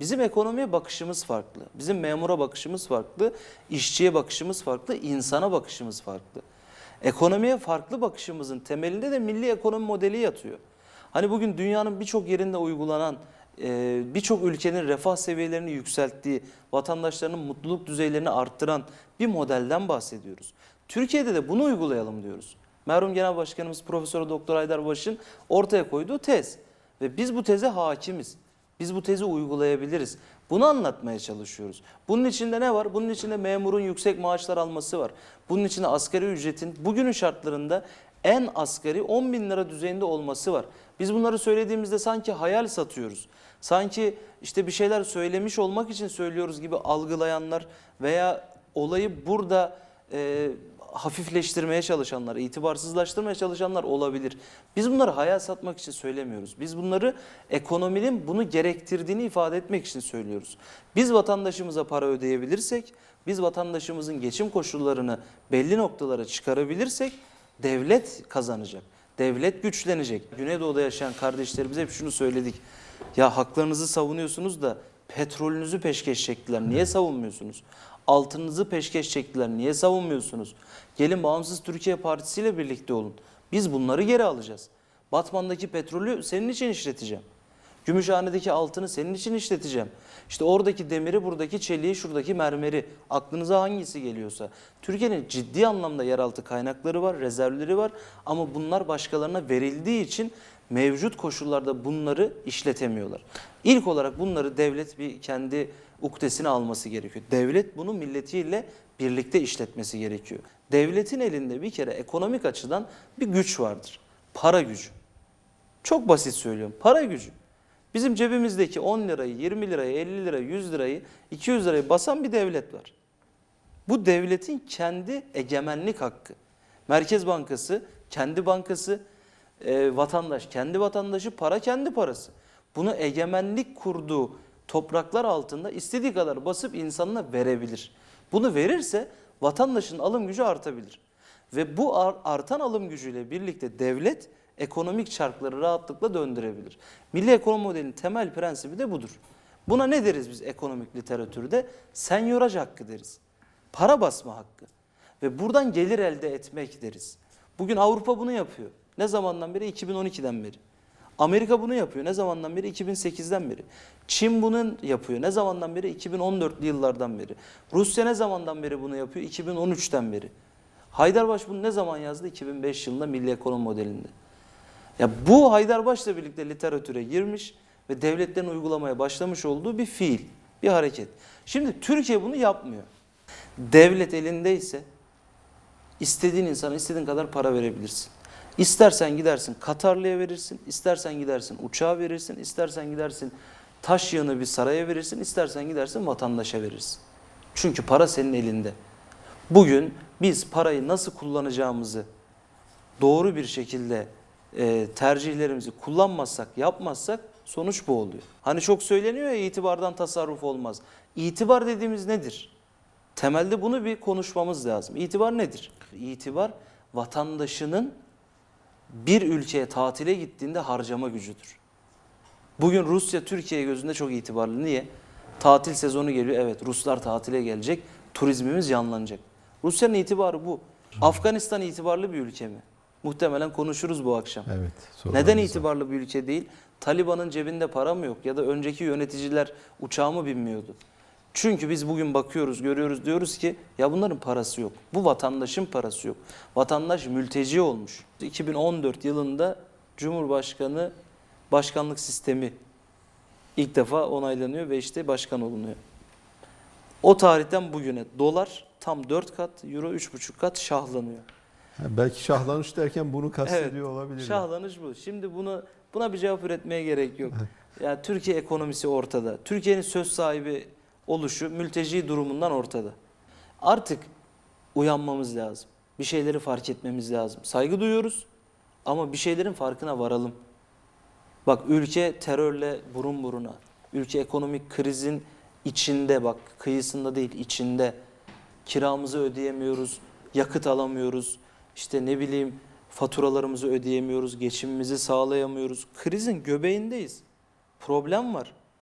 Bizim ekonomiye bakışımız farklı. Bizim memura bakışımız farklı. işçiye bakışımız farklı. insana bakışımız farklı. Ekonomiye farklı bakışımızın temelinde de milli ekonomi modeli yatıyor. Hani bugün dünyanın birçok yerinde uygulanan, e, birçok ülkenin refah seviyelerini yükselttiği, vatandaşlarının mutluluk düzeylerini arttıran bir modelden bahsediyoruz. Türkiye'de de bunu uygulayalım diyoruz. Merhum Genel Başkanımız Profesör Doktor Haydar Baş'ın ortaya koyduğu tez ve biz bu teze hakimiz. Biz bu tezi uygulayabiliriz. Bunu anlatmaya çalışıyoruz. Bunun içinde ne var? Bunun içinde memurun yüksek maaşlar alması var. Bunun içinde asgari ücretin bugünün şartlarında en asgari 10 bin lira düzeyinde olması var. Biz bunları söylediğimizde sanki hayal satıyoruz. Sanki işte bir şeyler söylemiş olmak için söylüyoruz gibi algılayanlar veya olayı burada e, hafifleştirmeye çalışanlar, itibarsızlaştırmaya çalışanlar olabilir. Biz bunları hayal satmak için söylemiyoruz. Biz bunları ekonominin bunu gerektirdiğini ifade etmek için söylüyoruz. Biz vatandaşımıza para ödeyebilirsek, biz vatandaşımızın geçim koşullarını belli noktalara çıkarabilirsek devlet kazanacak. Devlet güçlenecek. Güneydoğu'da yaşayan kardeşlerimize hep şunu söyledik. Ya haklarınızı savunuyorsunuz da petrolünüzü peşkeş çektiler. Niye savunmuyorsunuz? Altınınızı peşkeş çektiler. Niye savunmuyorsunuz? Gelin Bağımsız Türkiye Partisi ile birlikte olun. Biz bunları geri alacağız. Batman'daki petrolü senin için işleteceğim. Gümüşhane'deki altını senin için işleteceğim. İşte oradaki demiri, buradaki çeliği, şuradaki mermeri. Aklınıza hangisi geliyorsa. Türkiye'nin ciddi anlamda yeraltı kaynakları var, rezervleri var. Ama bunlar başkalarına verildiği için mevcut koşullarda bunları işletemiyorlar. İlk olarak bunları devlet bir kendi uktesine alması gerekiyor. Devlet bunu milletiyle birlikte işletmesi gerekiyor. Devletin elinde bir kere ekonomik açıdan bir güç vardır. Para gücü. Çok basit söylüyorum. Para gücü. Bizim cebimizdeki 10 lirayı, 20 lirayı, 50 lirayı, 100 lirayı, 200 lirayı basan bir devlet var. Bu devletin kendi egemenlik hakkı. Merkez Bankası, kendi bankası, e, vatandaş, kendi vatandaşı, para kendi parası. Bunu egemenlik kurduğu topraklar altında istediği kadar basıp insanına verebilir. Bunu verirse vatandaşın alım gücü artabilir. Ve bu ar- artan alım gücüyle birlikte devlet ekonomik çarkları rahatlıkla döndürebilir. Milli ekonomi modelinin temel prensibi de budur. Buna ne deriz biz ekonomik literatürde? Senyoraj hakkı deriz. Para basma hakkı. Ve buradan gelir elde etmek deriz. Bugün Avrupa bunu yapıyor. Ne zamandan beri? 2012'den beri. Amerika bunu yapıyor. Ne zamandan beri? 2008'den beri. Çin bunu yapıyor. Ne zamandan beri? 2014'lü yıllardan beri. Rusya ne zamandan beri bunu yapıyor? 2013'ten beri. Haydarbaş bunu ne zaman yazdı? 2005 yılında Milli Ekonomi Modelinde. Ya bu Haydarbaş'la birlikte literatüre girmiş ve devletlerin uygulamaya başlamış olduğu bir fiil, bir hareket. Şimdi Türkiye bunu yapmıyor. Devlet elindeyse istediğin insana istediğin kadar para verebilirsin. İstersen gidersin Katarlı'ya verirsin, istersen gidersin uçağa verirsin, istersen gidersin taş yığını bir saraya verirsin, istersen gidersin vatandaşa verirsin. Çünkü para senin elinde. Bugün biz parayı nasıl kullanacağımızı doğru bir şekilde e, tercihlerimizi kullanmazsak, yapmazsak sonuç bu oluyor. Hani çok söyleniyor ya itibardan tasarruf olmaz. İtibar dediğimiz nedir? Temelde bunu bir konuşmamız lazım. İtibar nedir? İtibar vatandaşının bir ülkeye tatile gittiğinde harcama gücüdür. Bugün Rusya Türkiye gözünde çok itibarlı. Niye? Tatil sezonu geliyor. Evet Ruslar tatile gelecek. Turizmimiz yanlanacak. Rusya'nın itibarı bu. Afganistan itibarlı bir ülke mi? Muhtemelen konuşuruz bu akşam. Evet. Neden itibarlı bir ülke değil? Taliban'ın cebinde para mı yok ya da önceki yöneticiler uçağa mı binmiyordu? Çünkü biz bugün bakıyoruz, görüyoruz diyoruz ki ya bunların parası yok. Bu vatandaşın parası yok. Vatandaş mülteci olmuş. 2014 yılında Cumhurbaşkanı başkanlık sistemi ilk defa onaylanıyor ve işte başkan olunuyor. O tarihten bugüne dolar tam 4 kat, euro 3,5 kat şahlanıyor. Belki şahlanış derken bunu kastediyor olabilir. Şahlanış bu. Şimdi bunu buna bir cevap üretmeye gerek yok. Yani Türkiye ekonomisi ortada. Türkiye'nin söz sahibi oluşu mülteci durumundan ortada. Artık uyanmamız lazım. Bir şeyleri fark etmemiz lazım. Saygı duyuyoruz ama bir şeylerin farkına varalım. Bak ülke terörle burun buruna. Ülke ekonomik krizin içinde bak kıyısında değil içinde. Kiramızı ödeyemiyoruz, yakıt alamıyoruz. İşte ne bileyim faturalarımızı ödeyemiyoruz, geçimimizi sağlayamıyoruz. Krizin göbeğindeyiz. Problem var.